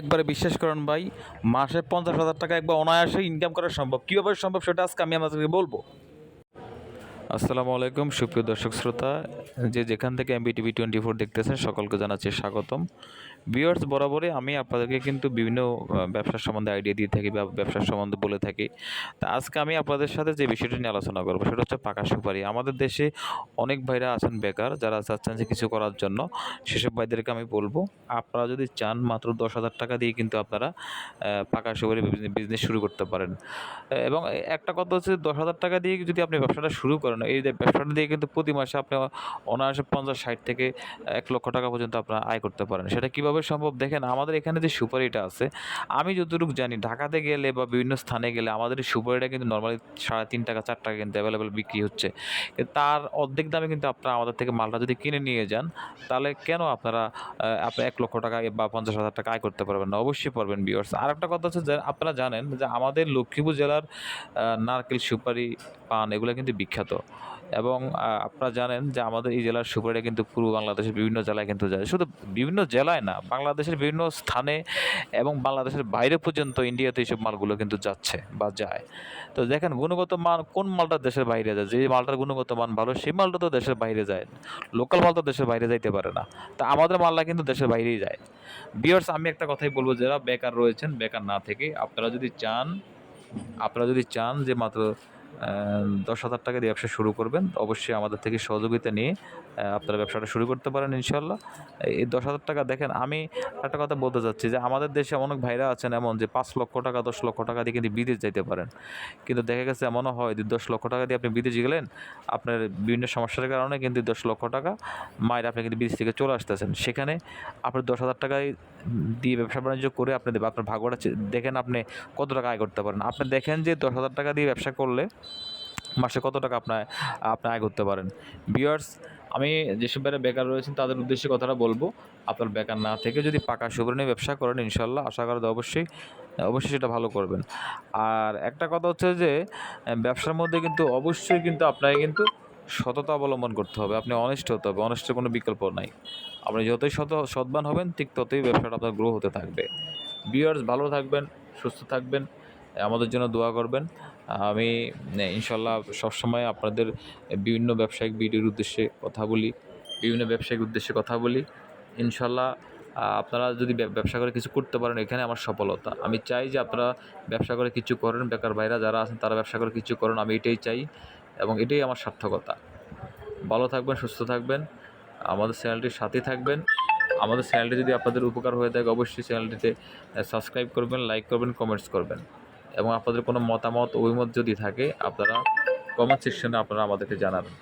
একবারে বিশ্বাস করেন ভাই, মাসে পঞ্চাশ হাজার টাকা একবার অনায়াসে ইনকাম করা সম্ভব। কীভাবে সম্ভব সেটা আজকে আমি আপনাদেরকে বলব। আসসালামু আলাইকুম, সুপ্রিয় দর্শক শ্রোতা। যে যেখান থেকে এমবি টিভি টোয়েন্টি ফোর দেখতেছেন, সকলকে জানাচ্ছি স্বাগতম। ভিউয়ার্স বরাবরই আমি আপনাদেরকে কিন্তু বিভিন্ন ব্যবসার সম্বন্ধে আইডিয়া দিয়ে থাকি বা ব্যবসার সম্বন্ধে বলে থাকি। তা আজকে আমি আপনাদের সাথে যে বিষয়টি নিয়ে আলোচনা করব, সেটা হচ্ছে পাকা সুপারি। আমাদের দেশে অনেক ভাইরা আছেন বেকার, যারা চাচ্ছেন যে কিছু করার জন্য। সেসব ভাইদেরকে আমি বলব, আপনারা যদি চান মাত্র দশ হাজার টাকা দিয়ে কিন্তু আপনারা পাকা সুপারি বিজনেস শুরু করতে পারেন। এবং একটা কথা হচ্ছে দশ হাজার টাকা দিয়ে যদি আপনি ব্যবসাটা শুরু করেন এই যে ব্যবসাটা দিয়ে কিন্তু প্রতি মাসে আপনি অনায়াসে পঞ্চাশ, ষাট থেকে এক লক্ষ টাকা পর্যন্ত আপনার আয় করতে পারেন। সেটা কীভাবে সম্ভব? দেখেন, আমাদের এখানে যে সুপারিটা আছে, আমি যতটুকু জানি, ঢাকাতে গেলে বা বিভিন্ন স্থানে গেলে আমাদের এই সুপারিটা কিন্তু নর্মালি সাড়ে তিন টাকা, চার টাকা কিন্তু অ্যাভেলেবেল বিক্রি হচ্ছে। তার অর্ধেক দামে কিন্তু আপনারা আমাদের থেকে মালটা যদি কিনে নিয়ে যান, তাহলে কেন আপনারা আপনি এক লক্ষ টাকা বা পঞ্চাশ হাজার টাকা আয় করতে পারবেন না? অবশ্যই পারবেন বিয়ার্স আর একটা কথা হচ্ছে যে, আপনারা জানেন যে আমাদের লক্ষ্মীপুর জেলার নারকেল সুপারি পান, এগুলো কিন্তু বিখ্যাত। এবং আপনারা জানেন যে আমাদের এই জেলার সুপারিটা কিন্তু পূর্ব বাংলাদেশের বিভিন্ন জেলায় কিন্তু যায়। শুধু বিভিন্ন জেলায় না, বাংলাদেশের বিভিন্ন স্থানে এবং বাংলাদেশের বাইরে পর্যন্ত ইন্ডিয়াতে এইসব মালগুলো কিন্তু যাচ্ছে বা যায়। তো দেখেন গুণগত মান কোন মালটা দেশের বাইরে যায়? যে মালটার গুণগত মান ভালো, সেই মালটা তো দেশের বাইরে যায়। লোকাল মাল তো দেশের বাইরে যাইতে পারে না। তা আমাদের মালটা কিন্তু দেশের বাইরেই যায়। বিয়ার্স আমি একটা কথাই বলব, যারা বেকার রয়েছেন, বেকার না থেকে, আপনারা যদি চান, আপনারা যদি চান যে মাত্র দশ হাজার টাকা দিয়ে ব্যবসা শুরু করবেন। অবশ্যই আমাদের থেকে সহযোগিতা নিয়ে আপনারা ব্যবসাটা শুরু করতে পারেন ইনশাল্লাহ এই দশ হাজার টাকা দেখেন, আমি একটা কথা বলতে চাচ্ছি যে আমাদের দেশে অনেক ভাইরা আছেন এমন যে পাঁচ লক্ষ টাকা, দশ লক্ষ টাকা দিয়ে কিন্তু বিদেশ যাইতে পারেন। কিন্তু দেখা গেছে এমনও হয় যে দশ লক্ষ টাকা দিয়ে আপনি বিদেশ গেলেন, আপনার বিভিন্ন সমস্যার কারণে কিন্তু দশ লক্ষ টাকা মায়ের আপনি কিন্তু বিদেশ থেকে চলে আসতেছেন। সেখানে আপনি দশ হাজার টাকায় দিয়ে ব্যবসা বাণিজ্য করে আপনি আপনার ভাগ্যটা দেখেন আপনি কত টাকা আয় করতে পারেন। আপনি দেখেন যে দশ হাজার টাকা দিয়ে ব্যবসা করলে মাসে কত টাকা আপনার আপনি আয় করতে পারেন? বিয়ার্স আমি যেসব বাইরে বেকার রয়েছেন, তাদের উদ্দেশ্যে কথাটা বলব। আপনার বেকার না থেকে যদি পাকা নিয়ে ব্যবসা করেন ইনশাল্লাহ আশা করা অবশ্যই অবশ্যই সেটা ভালো করবেন। আর একটা কথা হচ্ছে যে, ব্যবসার মধ্যে কিন্তু অবশ্যই কিন্তু আপনাকে কিন্তু সততা অবলম্বন করতে হবে। আপনি অনেস্ট হতে হবে অনেস্টের কোনো বিকল্প নাই। আপনি যতই সত, সৎবান হবেন, ঠিক ততই ব্যবসাটা আপনার গ্রো হতে থাকবে। বিয়ার্স ভালো থাকবেন, সুস্থ থাকবেন, আমাদের জন্য দোয়া করবেন। আমি ইনশাল্লাহ সবসময় আপনাদের বিভিন্ন ব্যবসায়িক ভিডিওর উদ্দেশ্যে কথা বলি, বিভিন্ন ব্যবসায়িক উদ্দেশ্যে কথা বলি। ইনশাল্লাহ আপনারা যদি ব্যবসা করে কিছু করতে পারেন, এখানে আমার সফলতা। আমি চাই যে আপনারা ব্যবসা করে কিছু করেন, বেকার ভাইরা যারা আছেন তারা ব্যবসা করে কিছু করেন, আমি এটাই চাই এবং এটাই আমার সার্থকতা। ভালো থাকবেন, সুস্থ থাকবেন, আমাদের চ্যানেলটির সাথে থাকবেন। আমাদের চ্যানেলটি যদি আপনাদের উপকার হয়ে থাকে, অবশ্যই চ্যানেলটিতে সাবস্ক্রাইব করবেন, লাইক করবেন, কমেন্টস করবেন। এবং আপনাদের কোনো মতামত অভিমত যদি থাকে আপনারা কমেন্ট সেকশনে আপনারা আমাদেরকে জানাবেন।